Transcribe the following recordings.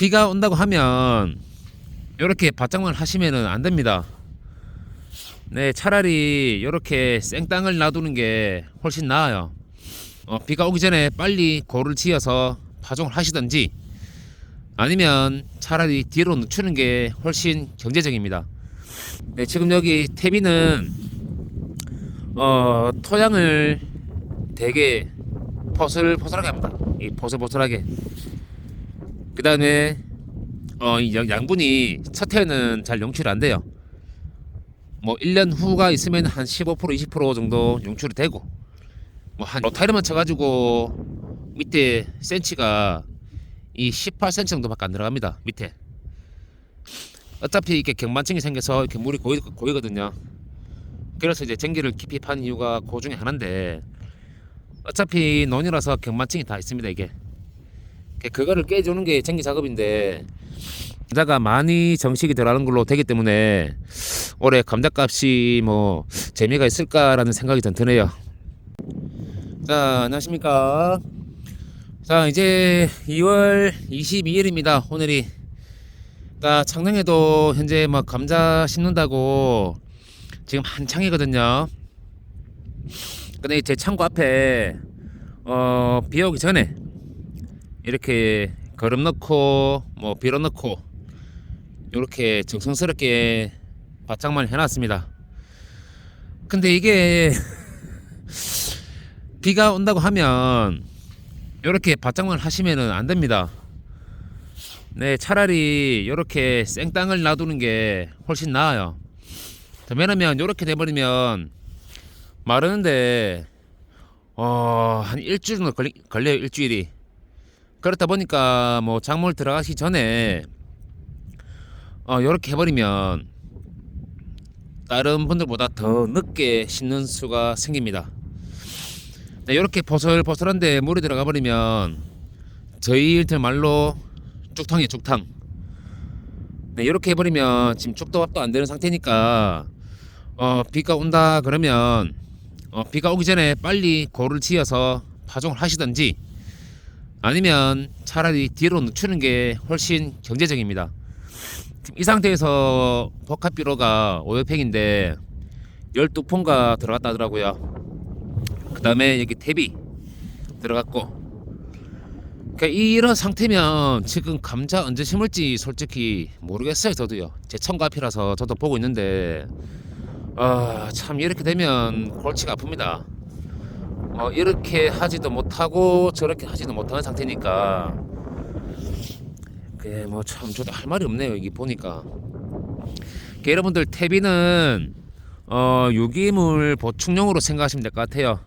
비가 온다고 하면 이렇게 바짝만 하시면은 안 됩니다. 네, 차라리 이렇게 생땅을 놔두는 게 훨씬 나아요. 어, 비가 오기 전에 빨리 고를 지어서 파종을 하시든지 아니면 차라리 뒤로 늦추는 게 훨씬 경제적입니다. 네, 지금 여기 태비는 어, 토양을 되게 포슬포슬하게 합니다. 이 포슬포슬하게. 그 다음에 어, 이 양- 양분이 첫 해는 잘 용출이 안 돼요. 뭐 1년 후가 있으면 한 15% 20% 정도 용출이 되고 뭐한 로타이르만 쳐가지고 밑에 센치가 이 18cm 정도밖에 안 들어갑니다. 밑에. 어차피 이렇게 경만층이 생겨서 이렇게 물이 고이, 고이거든요. 그래서 이제 전기를 깊이 파는 이유가 그 중에 하나인데 어차피 논이라서 경만층이 다 있습니다 이게 그거를 깨주는 게 전기 작업인데 감자가 많이 정식이 들어가는 걸로 되기 때문에 올해 감자값이 뭐 재미가 있을까라는 생각이 좀 드네요. 자 안녕하십니까. 자 이제 2월 22일입니다. 오늘이. 그러니까 창녕에도 현재 막 감자 심는다고 지금 한창이거든요. 근데 제 창고 앞에 어, 비 오기 전에 이렇게 거름 넣고 뭐 비료 넣고 이렇게 정성스럽게 바짝만 해놨습니다. 근데 이게 비가 온다고 하면 이렇게 바짝만 하시면은 안 됩니다. 네, 차라리 이렇게 생땅을 놔두는 게 훨씬 나아요. 자, 왜냐면 이렇게 돼버리면 마르는데 어, 한 일주일 정도 걸리, 걸려요 일주일이 그렇다 보니까 뭐 작물 들어가기 전에 어, 이렇게 해버리면 다른 분들보다 더 늦게 심는 수가 생깁니다. 네, 이렇게 보슬보슬한데 물이 들어가 버리면 저희들 말로 쭉탕이에요 쭉탕. 네, 이렇게 해버리면 지금 죽도 밥도 안 되는 상태니까 어, 비가 온다 그러면 어, 비가 오기 전에 빨리 고를 지어서 파종을 하시든지 아니면 차라리 뒤로 늦추는 게 훨씬 경제적입니다. 이 상태에서 복합비료가 500팩인데 12폰가 들어갔다 하더라고요. 그 다음에 여기 탭이 들어갔고 그러니까 이런 상태면 지금 감자 언제 심을지 솔직히 모르겠어요 저도요 제 청가 앞이라서 저도 보고 있는데 아 참 이렇게 되면 골치가 아픕니다 어, 이렇게 하지도 못하고 저렇게 하지도 못하는 상태니까. 그게 뭐 참 저도 할 말이 없네요 이게 보니까. 여러분들 태비는 어, 유기물 보충용으로 생각하시면 될 것 같아요.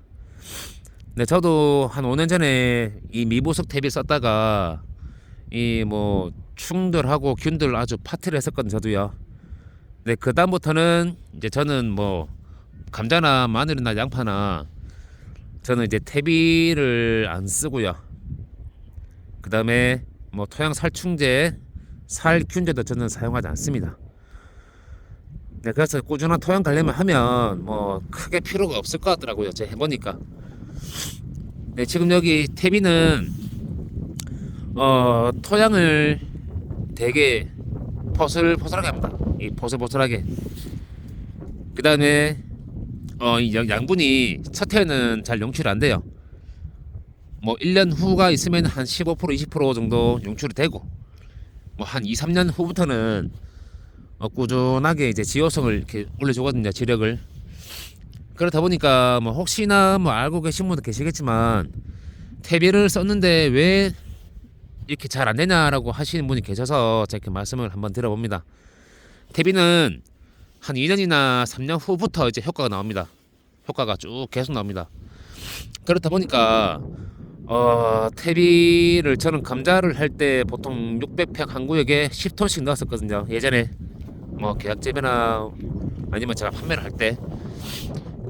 네, 저도 한 5년 전에 이 미보석 탭을 썼다가 이 뭐 충들하고 균들 아주 파티를 했었거든요, 저도요. 네, 그 다음부터는 이제 저는 뭐 감자나 마늘이나 양파나 저는 이제 태비를 안 쓰고요. 그 다음에 뭐 토양 살충제, 살균제도 저는 사용하지 않습니다. 네, 그래서 꾸준한 토양 관리만 하면 뭐 크게 필요가 없을 것 같더라고요. 제가 해보니까. 네, 지금 여기 태비는 어, 토양을 되게 포슬포슬하게 합니다. 이 포슬포슬하게. 그 다음에 어, 이 양- 양분이 첫 해는 잘 용출이 안 돼요. 뭐 1년 후가 있으면 한 15% 20% 정도 용출이 되고 뭐 한 2, 3년 후부터는 어, 꾸준하게 이제 지효성을 이렇게 올려주거든요. 지력을. 그렇다 보니까 뭐 혹시나 뭐 알고 계신 분도 계시겠지만 태비를 썼는데 왜 이렇게 잘 안 되냐라고 하시는 분이 계셔서 제가 이렇게 말씀을 한번 드려봅니다. 태비는 한 2년이나 3년 후부터 이제 효과가 나옵니다. 효과가 쭉 계속 나옵니다. 그렇다 보니까 어, 태비를 저는 감자를 할 때 보통 600팩 한 구역에 10톤씩 넣었었거든요. 예전에 뭐 계약 재배나 아니면 제가 판매를 할 때.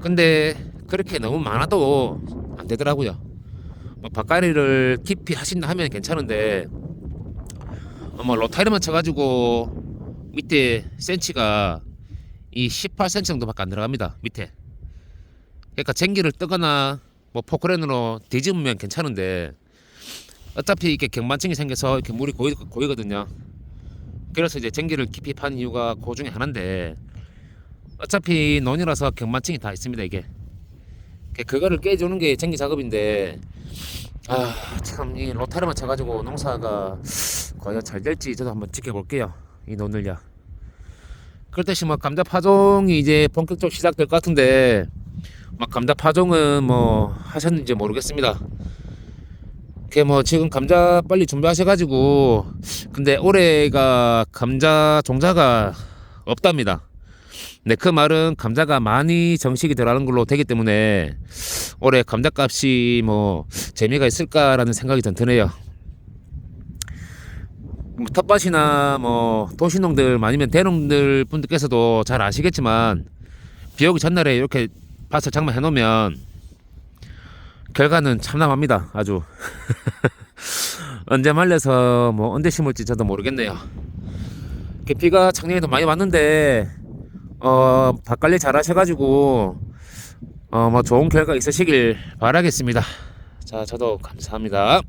근데 그렇게 너무 많아도 안 되더라고요. 뭐 밭가리를 깊이 하신다 하면 괜찮은데 어, 뭐 로타리만 쳐가지고 밑에 센치가 이 18cm 정도밖에 안 들어갑니다. 밑에. 그러니까 쟁기를 뜨거나 뭐 포크레인으로 뒤집으면 괜찮은데 어차피 이렇게 경만층이 생겨서 이렇게 물이 고이, 고이 거든요. 그래서 이제 전기를 깊이 판 이유가 그 중에 하나인데 어차피 논이라서 경만층이 다 있습니다 이게. 그거를 깨주는 게 전기 작업인데 아 참 이 로타르만 쳐가지고 농사가 과연 잘 될지 저도 한번 지켜볼게요 이 논을요. 그럴 때시 뭐 감자 파종이 이제 본격적으로 시작될 것 같은데 막 감자 파종은 뭐 하셨는지 모르겠습니다. 그게 뭐 지금 감자 빨리 준비하셔가지고 근데 올해가 감자 종자가 없답니다. 네, 그 말은 감자가 많이 정식이 들어가는 걸로 되기 때문에 올해 감자값이 뭐 재미가 있을까라는 생각이 좀 드네요. 뭐 텃밭이나 뭐 도시농들 아니면 대농들 분들께서도 잘 아시겠지만 비 오기 전날에 이렇게 밭을 장만해 놓으면 결과는 참담합니다. 아주 언제 말려서 뭐 언제 심을지 저도 모르겠네요. 비가 작년에도 많이 왔는데 어, 밭 관리 잘 하셔가지고 어, 뭐 좋은 결과 있으시길 바라겠습니다. 자, 저도 감사합니다.